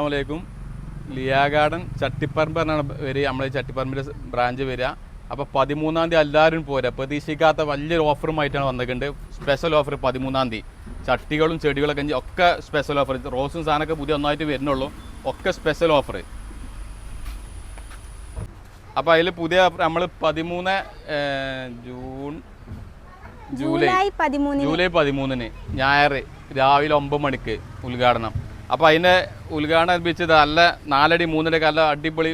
അസ്സാമലൈക്കും ലിയാ ഗാർഡൻ ചട്ടിപ്പറമ്പ് എന്നാണ് വരിക നമ്മളെ ചട്ടിപ്പറമ്പിന്റെ ബ്രാഞ്ച് വരിക. അപ്പോൾ പതിമൂന്നാം തീയതി എല്ലാവരും പോരാ. പ്രതീക്ഷിക്കാത്ത വലിയൊരു ഓഫറുമായിട്ടാണ് വന്നിട്ടുണ്ട് സ്പെഷ്യൽ ഓഫർ പതിമൂന്നാം തീയതി. ചട്ടികളും ചെടികളൊക്കെ ഒക്കെ സ്പെഷ്യൽ ഓഫർ റോസും സാധനമൊക്കെ പുതിയ ഒന്നായിട്ട് വരുന്നുള്ളൂ. ഒക്കെ സ്പെഷ്യൽ ഓഫർ അപ്പോൾ അതിൽ പുതിയ നമ്മൾ പതിമൂന്ന് ജൂൺ ജൂലൈ. ജൂലൈ പതിമൂന്നിന്. ഞായർ രാവിലെ ഒമ്പത് മണിക്ക് ഉദ്ഘാടനം. അപ്പോൾ അതിന്റെ ഉദ്ഘാടനം ഏൽപ്പിച്ചത് നല്ല നാലടി മൂന്നടി നല്ല അടിപൊളി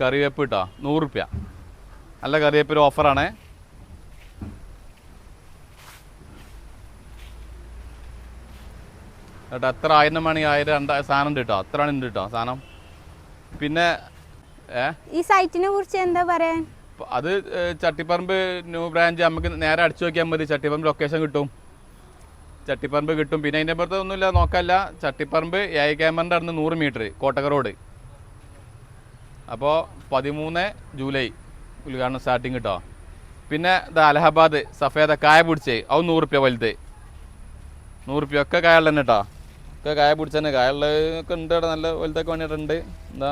കറിവേപ്പ് കറിവേപ്പ് കിട്ടോ നൂറുപ്യ നല്ല കറിവേപ്പിന് ഓഫറാണ്. കേട്ടോ എത്ര ആയിരം മണി ആയിരം രണ്ടായിരം സാധനം ഉണ്ട് കേട്ടോ അത്ര ഉണ്ട് കേട്ടോ സാധനം? പിന്നെ ഈ സൈറ്റിനെ കുറിച്ച് എന്താ പറയാൻ? അത് ചട്ടിപ്പറമ്പ് ന്യൂ ബ്രാഞ്ച്. നമുക്ക് നേരെ അടിച്ചു നോക്കിയാൽ മതി. ചട്ടിപ്പറമ്പ് ലൊക്കേഷൻ കിട്ടും. ചട്ടിപ്പറമ്പ് കിട്ടും. പിന്നെ അതിന്റെ അപ്പുറത്ത് ഒന്നുമില്ല നോക്കല്ല. ചട്ടിപ്പറമ്പ് എ ഐ ക്യാമറിന്റെ അടുത്ത് നൂറ് മീറ്റർ കോട്ടക റോഡ് അപ്പോൾ പതിമൂന്ന് ജൂലൈ ഉദ്ഘാടനം സ്റ്റാർട്ടിങ് കിട്ടോ പിന്നെ ഇത് അലഹബാദ് സഫേദ കായ പിടിച്ചേ അത് നൂറ് റുപ്യ വലുത്. നൂറ് റുപ്യ ഒക്കെ കായുള്ള തന്നെ കേട്ടോ ഒക്കെ കായ പിടിച്ചതന്നെ കായുള്ള ഒക്കെ ഉണ്ട് ഇവിടെ നല്ല വലുതൊക്കെ വേണ്ടിയിട്ടുണ്ട് എന്താ?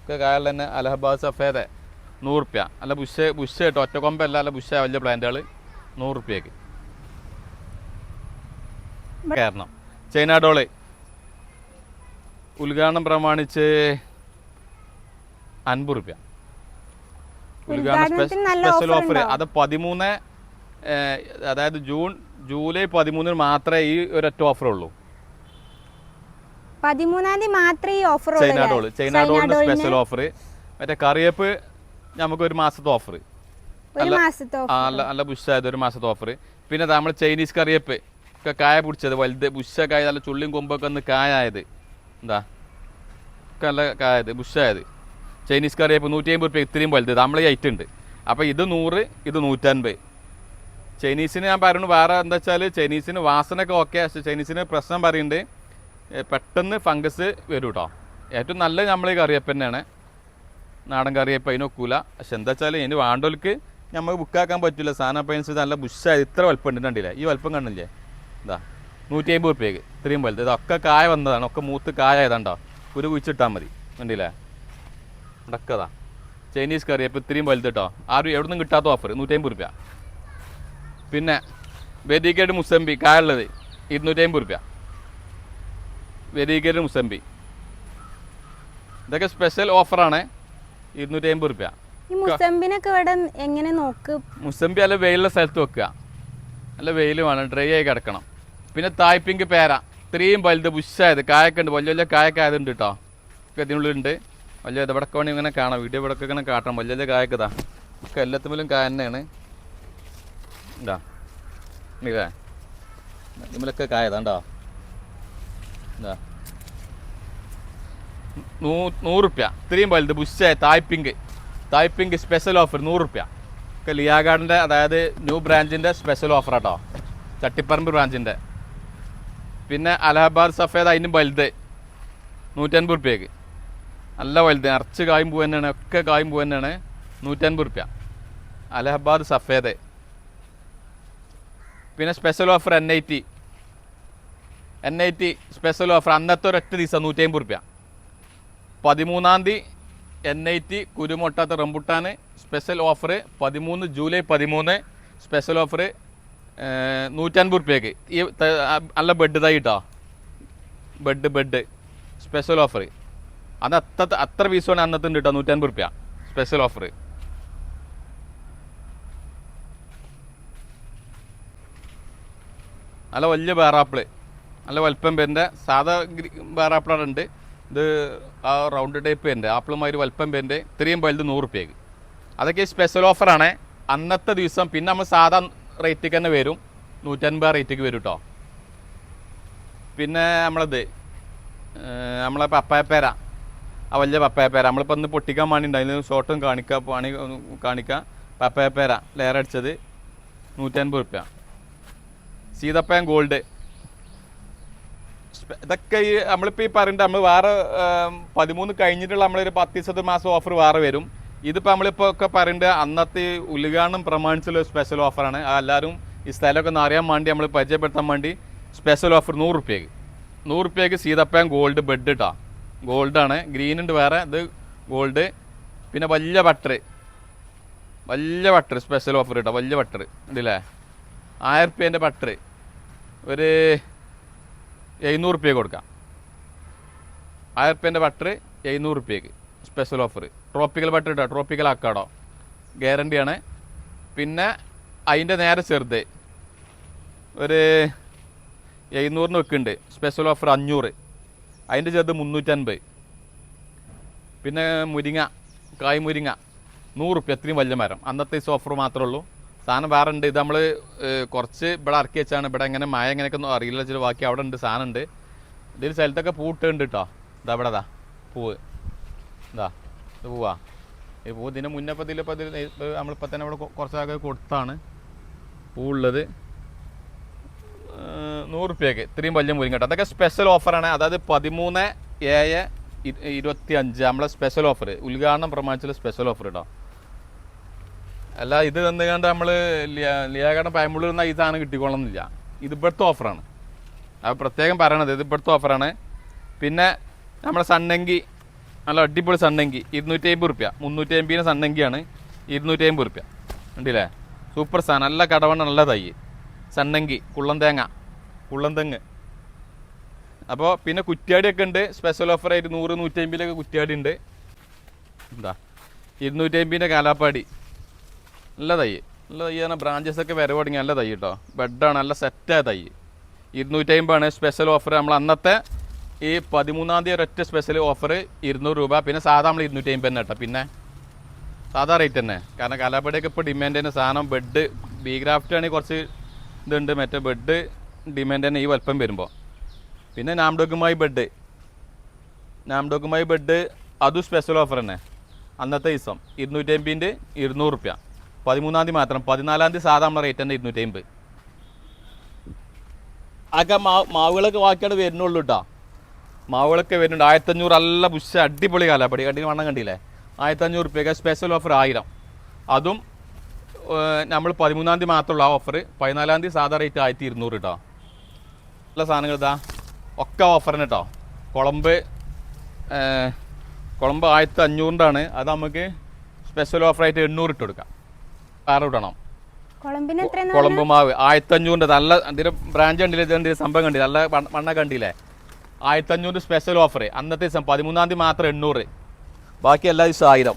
ഒക്കെ കായുള്ള തന്നെ അലഹബാദ് സഫേദ നൂറുപ്യ അല്ല ബുഷ് ബുഷ് കേട്ടോ ഒറ്റ കൊമ്പല്ല അല്ല ബുഷ വലിയ പ്ലാന്റുകൾ നൂറുപ്യക്ക് കാരണം. ചൈന ഡോളെ. ഉദ്ഘാടനം പ്രമാണിച്ച് അൻപത് റുപ്യ. Special offer? അത് പതിമൂന്ന് അതായത് ജൂൺ ജൂലൈ പതിമൂന്നിന് മാത്രമേ ഈ ഒരൊറ്റ ഓഫർ ഉള്ളൂ. പതിമൂന്നാം തീയതി മാത്രമേ ഈ ഓഫർ ചൈന ഡോൾ. ചൈന ഡോളിന്റെ സ്പെഷ്യൽ ഓഫർ മറ്റേ കറിയപ്പ് നമുക്ക് ഒരു മാസത്തെ ഓഫർ. നല്ല നല്ല ബുഷായത് ഒരു മാസത്തെ ഓഫർ പിന്നെ നമ്മൾ ചൈനീസ് കറിവേപ്പ്. ഒക്കെ കായ പിടിച്ചത്. വലുത് ബുഷൊക്കെ ആയത് നല്ല ചുള്ളിയും കൊമ്പൊക്കെ ഒന്ന് കായായത്. എന്താ? ഒക്കെ നല്ല കായത് ബുഷായത്. ചൈനീസ് കറിവേപ്പ് നൂറ്റി അമ്പത് റുപ്യ ഇത്രയും വലുത്. ഐറ്റ് ഉണ്ട്. അപ്പോൾ ഇത് നൂറ് ഇത് നൂറ്റൻപത്. ചൈനീസിന് ഞാൻ പറയുന്നത് വേറെ എന്താ വെച്ചാൽ ചൈനീസിന് വാസനയൊക്കെ ഓക്കെ പക്ഷേ ചൈനീസിന് പ്രശ്നം പറയുന്നുണ്ട് പെട്ടെന്ന് ഫംഗസ് വരും കേട്ടോ ഏറ്റവും നല്ല നമ്മൾ ഈ കറിവേപ്പ് തന്നെയാണ്. നാടൻ കറിയപ്പം അതിനൊക്കൂല പക്ഷെ എന്താ വെച്ചാൽ ഇനി വാണ്ടോൽക്ക് നമുക്ക് ബുക്കാക്കാൻ പറ്റില്ല സാധനം അപ്പം അനുസരിച്ച് നല്ല ബുഷായത്. ഇത്ര വലുപ്പം ഉണ്ട് കണ്ടില്ലേ? ഈ വലുപ്പം കണ്ടില്ലേ? ഇതാ നൂറ്റി അമ്പത് റുപ്യക്ക് ഇത്രയും വലുത്. ഇതൊക്കെ കായ വന്നതാണ്. ഒക്കെ മൂത്ത് കായ ആയതാണ്ടോ? ഒരു കുഴിച്ചിട്ടാൽ മതി. കണ്ടില്ലേ? ഇടക്കതാ ചൈനീസ് കറി അപ്പോൾ ഇത്രയും വലുത് കേട്ടോ ആരും എവിടെ നിന്നും കിട്ടാത്ത ഓഫർ നൂറ്റി അമ്പത് റുപ്യ പിന്നെ വെരിക്കേഡ് മുസമ്പി കായുള്ളത് ഇരുന്നൂറ്റി അമ്പത് റുപ്യ വെരിക്കേഡ് മുസമ്പി. ഇതൊക്കെ സ്പെഷ്യൽ ഓഫറാണ് ഇരുന്നൂറ്റി അമ്പത് റുപ്യ ഈ മുസമ്പിനൊക്കെ ഇവിടെ എങ്ങനെ നോക്ക്? മുസമ്പി അല്ല വെയിലുള്ള സ്ഥലത്ത് വെക്കുക. നല്ല വെയിൽ വേണം. ഡ്രൈ ആയി കിടക്കണം. പിന്നെ തായ്പിങ്ക് പേര. ഇത്രയും വലുത് ബുഷായത് കായക്കുണ്ട്. വലിയ വലിയ കായക്കായതുണ്ട് കേട്ടോ ഒക്കെ ഇതിനുള്ളിലുണ്ട്. വലിയ ഇത് ഇവിടെ വേണമെങ്കിൽ ഇങ്ങനെ കാണാം. വീഡിയോ ഇവിടെ ഇങ്ങനെ കാട്ടണം. വലിയ വലിയ കായക്കതാ ഒക്കെ എല്ലാത്തിലും കായ തന്നെയാണ്. ഇതാ. ഇല്ലേ ഇതിലൊക്കെ കായതാണ്ടോ ഇതാ നൂ നൂറുപ്യ. ഇത്രയും വലുത് ബുഷായ Thai pink. Thai pink special offer നൂറുപ്യ. ഒക്കെ ലിയാ ഗാർഡന്റെ അതായത് ന്യൂ ബ്രാഞ്ചിന്റെ സ്പെഷ്യൽ ഓഫർ കേട്ടോ ചട്ടിപ്പറമ്പ് ബ്രാഞ്ചിന്റെ പിന്നെ അലഹബാദ് സഫേദ് അതിനും വലുത്. നൂറ്റൻപത് റുപ്യക്ക് നല്ല വലുത്. നിറച്ച് കായും പൂ തന്നെയാണ്. ഒക്കെ കായും പൂ തന്നെയാണ്. നൂറ്റൻപത് റുപ്യ അലഹബാദ് സഫേദ്. പിന്നെ special offer N I T N I T special offer അന്നത്തെ ഒരൊറ്റ ദിവസം നൂറ്റി അമ്പത് റുപ്യ പതിമൂന്നാം തീയതി എൻ ഐ ടി കുരുമൊട്ടാത്ത റംബുട്ടാന് സ്പെഷ്യൽ ഓഫർ പതിമൂന്ന് ജൂലൈ പതിമൂന്ന് സ്പെഷ്യൽ ഓഫർ നൂറ്റൻപത് റുപ്യക്ക് ഈ നല്ല ബെഡ് തൈ കിട്ടോ ബെഡ് ബെഡ് സ്പെഷ്യൽ ഓഫർ അത് അത്ര അത്ര പീസാണ് അന്നത്തെ ഉണ്ട് കേട്ടോ നൂറ്റൻപത് റുപ്യ സ്പെഷ്യൽ ഓഫർ നല്ല വലിയ ബേറാപ്പിൾ നല്ല വലിപ്പം പേരിന്റെ. സാധാ ഉണ്ട് ഇത് ആ റൗണ്ട് ടൈപ്പ് പേരിന്റെ ആപ്പിളുമായി വലിപ്പം പേരിന്റെ. ഇത്രയും വലുത് നൂറ് റുപ്യക്ക് അതൊക്കെ സ്പെഷ്യൽ ഓഫറാണ് അന്നത്തെ ദിവസം പിന്നെ നമ്മൾ സാധാ റേറ്റിക്ക് തന്നെ വരും. നൂറ്റൻപത് റേറ്റിക്ക് വരും കേട്ടോ പിന്നെ നമ്മളത് നമ്മളെ പപ്പായപ്പേര ആ വലിയ പപ്പായപ്പേര നമ്മളിപ്പോൾ ഒന്ന് പൊട്ടിക്കാൻ വേണ്ടി അതിന് ഷോർട്ടും കാണിക്കുക പണി കാണിക്കുക പപ്പായപ്പേര ലെയർ അടിച്ചത് നൂറ്റൻപത് റുപ്യ. സീതപ്പയം ഗോൾഡ് ഇതൊക്കെ ഈ നമ്മളിപ്പോൾ ഈ പറയുന്നത് നമ്മൾ വേറെ പതിമൂന്ന് കഴിഞ്ഞിട്ടുള്ള നമ്മളൊരു പത്ത് മാസം ഓഫർ വേറെ വരും. ഇതിപ്പോൾ നമ്മളിപ്പോൾ ഒക്കെ പറയുന്നത് അന്നത്തെ ഉദ്ഘാടനം പ്രമാണിച്ചുള്ള സ്പെഷ്യൽ ഓഫറാണ് എല്ലാവരും ഈ സ്ഥലമൊക്കെ ഒന്ന് അറിയാൻ വേണ്ടി നമ്മൾ പരിചയപ്പെടുത്താൻ വേണ്ടി സ്പെഷ്യൽ ഓഫർ നൂറ് റുപ്യക്ക്. നൂറ് റുപ്യക്ക് സീതപ്പയം ഗോൾഡ് ബെഡ് ഇട്ടാ. ഗോൾഡാണ് ഗ്രീൻ ഉണ്ട് വേറെ ഇത് ഗോൾഡ് പിന്നെ വലിയ ബട്ടർ വലിയ ബട്ടർ സ്പെഷ്യൽ ഓഫർ കേട്ടോ വലിയ ബട്ടർ ഉണ്ടല്ലേ ആയിരം റുപ്യേന്റെ ബട്ടർ ഒരു എഴുന്നൂറ് റുപ്യക്ക് കൊടുക്കാം. ആയിരം റുപ്യേന്റെ ബട്ടർ എഴുന്നൂറ് റുപ്യക്ക്. സ്പെഷ്യൽ ഓഫർ ട്രോപ്പിക്കൽ ബട്ടർ കേട്ടോ ട്രോപ്പിക്കൽ ആക്കാടോ. ഗ്യാരണ്ടിയാണ് പിന്നെ അതിന്റെ നേരെ ചെറുത്. ഒരു എഴുന്നൂറിന് വെക്കുന്നുണ്ട്. സ്പെഷ്യൽ ഓഫർ അഞ്ഞൂറ്. അതിന്റെ ചെറുത് മുന്നൂറ്റൻപത്. പിന്നെ മുരിങ്ങ കായ് മുരിങ്ങ നൂറ് റുപ്യ. അത്രയും വലിയ മരം. അന്നത്തെ ഈ ഓഫർ മാത്രമേ ഉള്ളൂ. സാധനം വേറെ ഉണ്ട്. ഇത് നമ്മൾ കുറച്ച് ഇവിടെ ഇറക്കി വെച്ചാണ്. ഇവിടെ എങ്ങനെ മായ എങ്ങനെയൊക്കെ ഒന്നും അറിയില്ല. ചില ബാക്കി അവിടെ ഉണ്ട് സാധനം ഉണ്ട്. ഇതിൽ സ്ഥലത്തൊക്കെ പൂട്ടുണ്ട് കേട്ടോ ഇതാ ഇവിടെ പൂവ്. ഇതാ ഇത് പോവാ. ഈ പൂ ഇതിന് മുന്നേ ഇപ്പം ഇതിലിപ്പോൾ ഇതിൽ നമ്മളിപ്പോൾ തന്നെ ഇവിടെ കുറച്ചാകെ കൊടുത്താണ്. പൂവുള്ളത്. ഏഹ് നൂറ് റുപ്യക്ക് ഇത്രയും വലിയ മൂല്യം കേട്ടോ. അതൊക്കെ സ്പെഷ്യൽ ഓഫറാണ് അതായത് പതിമൂന്ന് ഏഴ് ഇരുപത്തി അഞ്ച് നമ്മളെ സ്പെഷ്യൽ ഓഫർ ഉദ്ഘാടനം പ്രമാണിച്ചുള്ള സ്പെഷ്യൽ ഓഫർ കേട്ടോ അല്ല ഇത് തന്നുകൊണ്ട് നമ്മൾ ലിയാകടം പയമ്പുള്ളിൽ നിന്നാൽ ഈ സാധനം കിട്ടിക്കൊള്ളുന്നില്ല ഇത് ഇവിടുത്തെ ഓഫറാണ് അത് പ്രത്യേകം പറയണത് ഇത് ഇവിടുത്തെ ഓഫറാണ് പിന്നെ നമ്മുടെ സണ്ണങ്കി നല്ല അടിപൊളി സണ്ണങ്കി. ഇരുന്നൂറ്റി അമ്പത് റുപ്യ മുന്നൂറ്റി അമ്പതിന് സണ്ണങ്കിയാണ് ഇരുന്നൂറ്റി അമ്പത് റുപ്യ ഉണ്ടല്ലേ സൂപ്പർ സാധനം നല്ല കടവണ്ണ നല്ല തൈ. സണ്ണങ്കി കുള്ളം തേങ്ങ കുള്ളം തെങ്ങ് അപ്പോൾ പിന്നെ കുറ്റ്യാടിയൊക്കെ ഉണ്ട്. സ്പെഷ്യൽ ഓഫറായിട്ട് നൂറ് നൂറ്റി അമ്പതിലൊക്കെ കുറ്റ്യാടി ഉണ്ട് എന്താ? ഇരുന്നൂറ്റി അമ്പതിന്റെ കാലാപ്പാടി. നല്ല തൈ. നല്ല തൈ പറഞ്ഞാൽ ബ്രാഞ്ചസ് ഒക്കെ വരവ് തുടങ്ങി നല്ല തൈ കേട്ടോ. ബെഡാണ് നല്ല സെറ്റായ തൈ. ഇരുന്നൂറ്റി അമ്പതാണ് സ്പെഷ്യൽ ഓഫർ. നമ്മൾ അന്നത്തെ ഈ പതിമൂന്നാം തീയതി ഒരൊറ്റ സ്പെഷ്യൽ ഓഫർ ഇരുന്നൂറ് രൂപ പിന്നെ സാധാ നമ്മൾ ഇരുന്നൂറ്റി അമ്പത് തന്നെ കേട്ടോ പിന്നെ. സാധാ റേറ്റ് തന്നെ. കാരണം കലാപടിയൊക്കെ ഇപ്പോൾ ഡിമാൻഡ് തന്നെ സാധനം ബെഡ് ബി ഗ്രാഫ്റ്റ് ആണെങ്കിൽ കുറച്ച് ഇതുണ്ട് മറ്റേ ബെഡ് ഡിമാൻഡ് തന്നെ ഈ വലുപ്പം വരുമ്പോൾ പിന്നെ നാംഡോക്കുമായി ബെഡ് നാംഡോക്കുമായി ബെഡ് അതും സ്പെഷ്യൽ ഓഫർ തന്നെ. അന്നത്തെ ദിവസം ഇരുന്നൂറ്റി അമ്പതിന്റെ ഇരുന്നൂറ് റുപ്യ. പതിമൂന്നാം തീയതി മാത്രം പതിനാലാം തീയതി സാധാ നമ്മളെ റേറ്റ് തന്നെ ഇരുന്നൂറ്റി അമ്പത് അതൊക്കെ മാവുകളൊക്കെ ബാക്കിയാണ് വരുന്നുള്ളൂ കേട്ടോ മാവുകളൊക്കെ വരുന്നുണ്ട്. ആയിരത്തഞ്ഞൂറ് നല്ല പുഷ അടിപൊളി കാലാപ്പടി. കണ്ടി വണ്ണം കണ്ടില്ലേ? ആയിരത്തഞ്ഞൂറ് റുപ്യക്ക് സ്പെഷ്യൽ ഓഫർ ആയിരം. അതും നമ്മൾ പതിമൂന്നാം തീയതി മാത്രമുള്ള ആ ഓഫർ പതിനാലാം തീയതി സാധാ റേറ്റ് ആയിരത്തി ഇരുന്നൂറ് കേട്ടോ നല്ല സാധനങ്ങൾ ഇതാ. ഒക്കെ ഓഫറിന് കേട്ടോ കുളമ്പ് കുളമ്പ് ആയിരത്തി അഞ്ഞൂറിന്റെയാണ് അത് നമുക്ക് സ്പെഷ്യൽ ഓഫറായിട്ട് എണ്ണൂറ് ഇട്ട് കൊടുക്കാം. വേറെ ഇടണം കുളമ്പ് മാവ്. ആയിരത്തി അഞ്ഞൂറിന്റെ നല്ല എന്തെങ്കിലും ബ്രാഞ്ച് കണ്ടില്ലേ? എന്തെങ്കിലും സംഭവം കണ്ടില്ല? നല്ല മണ്ണ വണ്ണ കണ്ടില്ലേ? ആയിരത്തി അഞ്ഞൂറ് സ്പെഷ്യൽ ഓഫർ അന്നത്തെ ദിവസം പതിമൂന്നാം തീയതി മാത്രം എണ്ണൂറ്. ബാക്കി എല്ലാ ദിവസവും ആയിരം.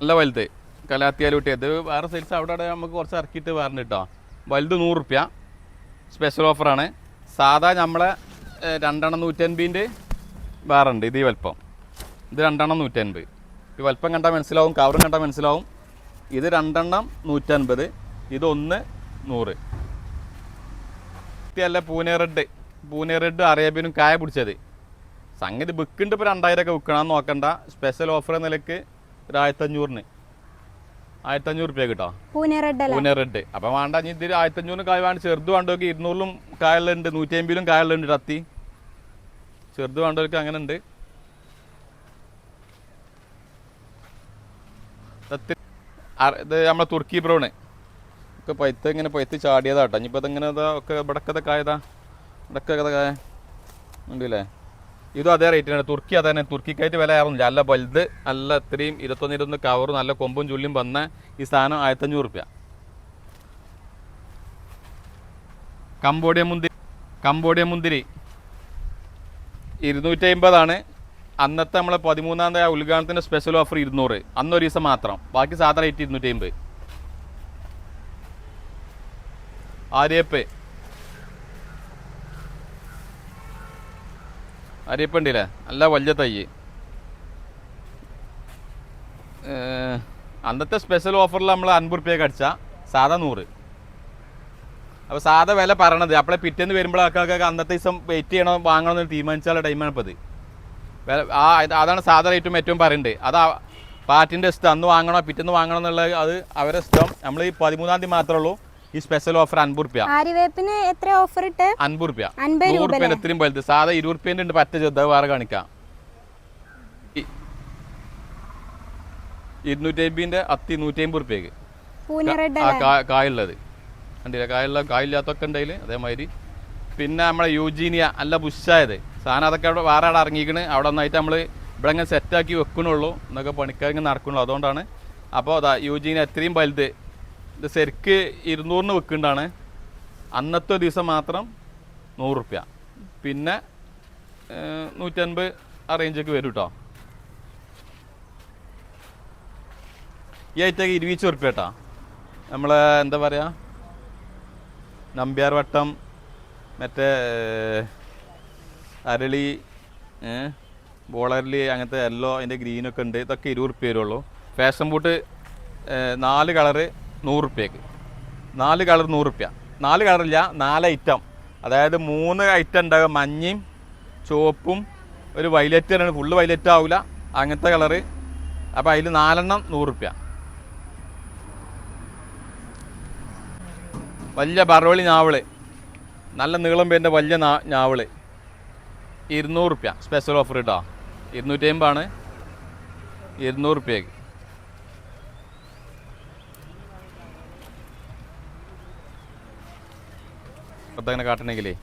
നല്ല വലുത്. കലാത്തിയാലൂട്ടി. ഇത് വേറെ സൈസ് അവിടെ അവിടെ നമുക്ക് കുറച്ച് ഇറക്കിയിട്ട് വേറെ കേട്ടോ വലുത് നൂറ് റുപ്യ സ്പെഷ്യൽ ഓഫറാണ് സാധാ നമ്മളെ രണ്ടെണ്ണം നൂറ്റൻപതിന്റെ വേറെ ഉണ്ട് ഇത് ഈ വലുപ്പം. ഇത് രണ്ടെണ്ണം നൂറ്റൻപത്. ഈ വലുപ്പം കണ്ടാൽ മനസ്സിലാവും കവറും കണ്ടാൽ മനസ്സിലാവും. ഇത് രണ്ടെണ്ണം നൂറ്റൻപത്. ഇത് ഒന്ന് നൂറ്. അല്ല പൂനെ റെഡ്. പൂനെ റെഡ് അറേബ്യനും കായ പിടിച്ചത്. സംഗതി ബുക്കുണ്ട് ഇപ്പോൾ രണ്ടായിരമൊക്കെ വിൽക്കണം നോക്കണ്ട. സ്പെഷ്യൽ ഓഫർ നിലയ്ക്ക് ഒരു ആയിരത്തഞ്ഞൂറിന്. ആയിരത്തഞ്ഞൂറ് റുപ്യ കിട്ടോ? Pune red Pune red. അപ്പം വേണ്ട ഇനി ഇതിൽ ആയിരത്തഞ്ഞൂറിന് കായ വേണ്ട. ചെറുത് വേണ്ടവർക്ക് ഇരുന്നൂറിലും കായലുണ്ട്. നൂറ്റി അമ്പതിലും കായലുണ്ട് കത്തി. ചെറുത് വേണ്ടവർക്ക് അങ്ങനെ ഉണ്ട് ഇത് നമ്മളെ തുർക്കി ബ്രൗണ്. ഒക്കെ പൈത്ത് ഇങ്ങനെ പൈത്ത് ചാടിയതാട്ടോ ഇനിയിപ്പോൾ ഇതെങ്ങനെ ഇതാ ഒക്കെ ഇവിടക്കത്തെ കായതാ ഇവിടക്കത്തെ കായ ഉണ്ടല്ലേ? ഇതും അതേ റേറ്റിനാണ് തുർക്കി അതേ തന്നെ തുർക്കിക്കായിട്ട് വില ആറുന്നില്ല നല്ല വലുത് നല്ല ഇത്രയും ഇരുപത്തൊന്ന് ഇരുപത്തൊന്ന് കവർ നല്ല കൊമ്പും ചുള്ളിയും വന്ന ഈ സാധനം ആയിരത്തഞ്ഞൂറ് റുപ്യ. കമ്പോഡിയ മുന്തിരി കമ്പോഡിയ മുന്തിരി ഇരുന്നൂറ്റി അമ്പതാണ് അന്നത്തെ നമ്മളെ പതിമൂന്നാം തീയതി ഉദ്ഘാടനത്തിന്റെ സ്പെഷ്യൽ ഓഫർ ഇരുന്നൂറ്. അന്നൊരു ദിവസം മാത്രം. ബാക്കി സാധാരണ റേറ്റ് ഇരുന്നൂറ്റി അമ്പത് ആര്യപ്പ്. അരിയപ്പണ്ടില്ലേ നല്ല വലിയ തൈ ഏർ, അന്നത്തെ സ്പെഷ്യൽ ഓഫറിൽ നമ്മൾ അൻപത് റുപ്യക്ക് അടിച്ചാൽ സാധാ നൂറ്. അപ്പോൾ സാധാ വില പറയണത്. അപ്പോളെ പിറ്റേന്ന് വരുമ്പോൾ ആൾക്കാർക്ക് അന്നത്തെ ദിവസം വെയിറ്റ് ചെയ്യണോ വാങ്ങണമെന്ന് എന്ന് തീരുമാനിച്ചാലുള്ള ടൈമാണ് ഇപ്പോൾ വില- ആ അതാണ് സാധാ റേറ്റും ഏറ്റവും പറയുന്നത് അത് പാർട്ടിന്റെ ഇഷ്ടം. അന്ന് വാങ്ങണോ പിറ്റേന്ന് വാങ്ങണോ അത് അവരുടെ ഇഷ്ടം. നമ്മൾ ഈ പതിമൂന്നാം തീയതി മാത്രമേ ഉള്ളൂ. ഈ സ്പെഷ്യൽ ഓഫർ അൻപത് റുപ്യ. ആര്യവേപ്പിന് എത്ര ഓഫർ ഇട്ട്? അൻപത് റുപ്യ. അൻപത് രൂപ ഇത്രയും വലുത്. സാധാ ഇരുപത് റുപ്യേന്റെ ഉണ്ട് പറ്റ ചെറുത്. വേറെ കാണിക്കാം. ഇരുന്നൂറ്റി അമ്പതിന്റെ അത്തി നൂറ്റി അമ്പത് റുപ്യക്ക് കായുള്ളത് കണ്ടില്ല? കായുള്ള കായില്ലാത്തൊക്കെ ഉണ്ടെങ്കിൽ അതേമാതിരി. പിന്നെ നമ്മളെ യൂജീനിയ അല്ല ബുഷായത് സാധനം അതൊക്കെ അവിടെ വേറെ അവിടെ ഇറങ്ങിക്കണ് അവിടെ ഒന്നായിട്ട് നമ്മൾ ഇവിടെ ഇങ്ങനെ സെറ്റാക്കി വെക്കണുള്ളൂ. എന്നൊക്കെ പണിക്കാരിങ്ങനെ നടക്കണുള്ളൂ. അതുകൊണ്ടാണ്. അപ്പോൾ അതാ യൂജീനിയ എത്രയും വലുത്. ഇത് ശരിക്ക് ഇരുന്നൂറിന് വെക്കുന്നുണ്ടാണ് അന്നത്തെ ദിവസം മാത്രം നൂറ് റുപ്യ പിന്നെ നൂറ്റൻപത് ആ റേഞ്ചൊക്കെ വരും കേട്ടോ ഈ ഐറ്റൊക്കെ ഇരുപത് റുപ്യ കേട്ടോ നമ്മൾ എന്താ പറയുക നമ്പ്യാർ വട്ടം മറ്റേ അരളി ബോളരളി അങ്ങനത്തെ യെല്ലോ അതിന്റെ ഗ്രീനൊക്കെ ഉണ്ട്. ഇതൊക്കെ ഇരുപത് റുപ്യ വരുള്ളൂ. ഫാഷൻ ബൂട്ട് നാല് കളറ് നൂറ് റുപ്യക്ക്. നാല് കളർ നൂറ് റുപ്യ. നാല് കളറില്ല നാല് ഐറ്റം അതായത് മൂന്ന് ഐറ്റം ഉണ്ടാകും മഞ്ഞയും ചുവപ്പും ഒരു വൈലറ്റ് ആണ് ഫുള്ള് വൈലറ്റ് ആവില്ല അങ്ങനത്തെ കളറ്. അപ്പോൾ അതിൽ നാലെണ്ണം നൂറ് റുപ്യ. വലിയ ബറവളി ഞാവൾ. നല്ല നീളം പേരിന്റെ വലിയ ഞാവൾ. ഇരുന്നൂറ് റുപ്യ. സ്പെഷ്യൽ ഓഫർ കേട്ടോ ഇരുന്നൂറ്റി അമ്പതാണ് ഇരുന്നൂറ് അങ്ങനെ കാട്ടണമെങ്കിലേ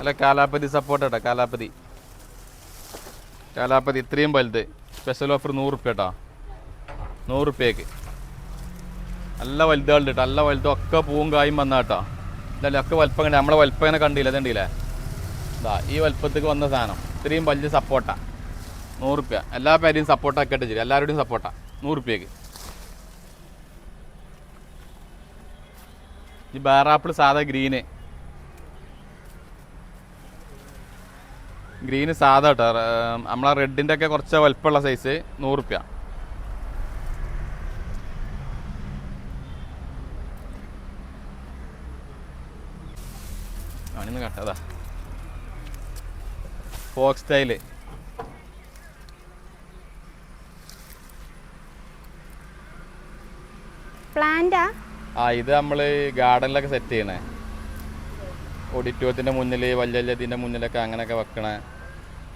അല്ല കാലാപ്പതി സപ്പോർട്ട് കേട്ടോ കാലാപ്പതി കാലാപ്പതി ഇത്രയും വലുത്. സ്പെഷ്യൽ ഓഫർ നൂറ് റുപ്യ കേട്ടോ നൂറ് റുപ്യക്ക് നല്ല വലുതുകളുണ്ട് കേട്ടോ നല്ല വലുതും. ഒക്കെ പൂവും കായും വന്ന കേട്ടോ ഇതല്ലേ ഒക്കെ വലുപ്പം കണ്ടില്ല നമ്മളെ വലുപ്പം ഇങ്ങനെ കണ്ടില്ല അതുണ്ടല്ലേ ഇതാ ഈ വലുപ്പത്തേക്ക് വന്ന സാധനം. ഇത്രയും വലിയ സപ്പോർട്ടാ നൂറ് റുപ്യ എല്ലാ പേരെയും സപ്പോർട്ടാക്കിയിട്ട് ചെയ്യും. എല്ലാവരുടെയും സപ്പോർട്ടാണ് നൂറ് ഈ ബാറാപ്പിൾ സാധാ ഗ്രീന്. ഗ്രീന് സാധാ കേട്ടോ നമ്മളെ റെഡിന്റെ ഒക്കെ കുറച്ച് വലുപ്പമുള്ള സൈസ് നൂറ് റുപ്യ ആണിന്ന് കട്ടതാ ഫോക്സ് സ്റ്റൈൽ. ആ ഇത് നമ്മൾ ഗാർഡനിലൊക്കെ സെറ്റ് ചെയ്യണേ. ഓഡിറ്റോറിയത്തിന്റെ മുന്നിൽ വലിയ വലിയ ഇതിന്റെ മുന്നിലൊക്കെ അങ്ങനെയൊക്കെ വെക്കണ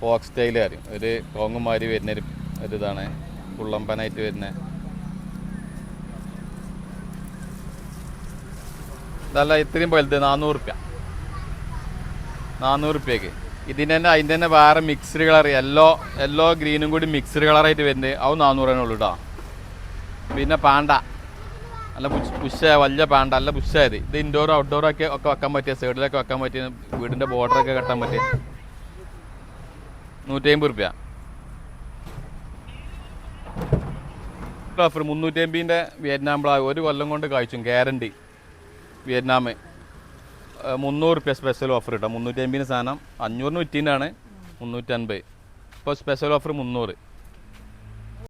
ഫോക്സ് സ്റ്റൈൽ അറിയും ഒരു കോങ്ങുമാരി വരുന്ന ഒരു ഇതാണ്. കുള്ളമ്പനായിട്ട് വരുന്ന. ഇതല്ല ഇത്രയും വലുത് നാനൂറ് റുപ്യ നാനൂറ് റുപ്യക്ക് ഇതിന് തന്നെ അതിന്റെ തന്നെ വേറെ മിക്സ്ഡ് കളർ യെല്ലോ യെല്ലോ ഗ്രീനും കൂടി മിക്സ്ഡ് കളറായിട്ട് വരുന്നത്. അത് നാനൂറേ ഉള്ളൂ കേട്ടോ പിന്നെ പാണ്ട. നല്ല പുഷ് വലിയ പാണ്ട നല്ല പുഷായത് ഇത് ഇൻഡോർ ഔട്ട്ഡോറും ഒക്കെ ഒക്കെ വെക്കാൻ പറ്റിയ സൈഡിലൊക്കെ വെക്കാൻ പറ്റിയ വീടിന്റെ ബോർഡറൊക്കെ കെട്ടാൻ പറ്റിയ. നൂറ്റി അമ്പത് റുപ്യ. ഓഫർ മുന്നൂറ്റി അമ്പതിന്റെ വിയറ്റ്നാം പ്ലാവ് ഒരു കൊല്ലം കൊണ്ട് കായ്ച്ചും ഗ്യാരണ്ടി വിയറ്റ്നാം ഏഹ് മുന്നൂറ് റുപ്യ സ്പെഷ്യൽ ഓഫർ കിട്ടാം മുന്നൂറ്റി അമ്പതിന് സാധനം അഞ്ഞൂറിന് വിറ്റീനാണ് മുന്നൂറ്റൻപത് ഇപ്പോൾ സ്പെഷ്യൽ ഓഫർ മുന്നൂറ്.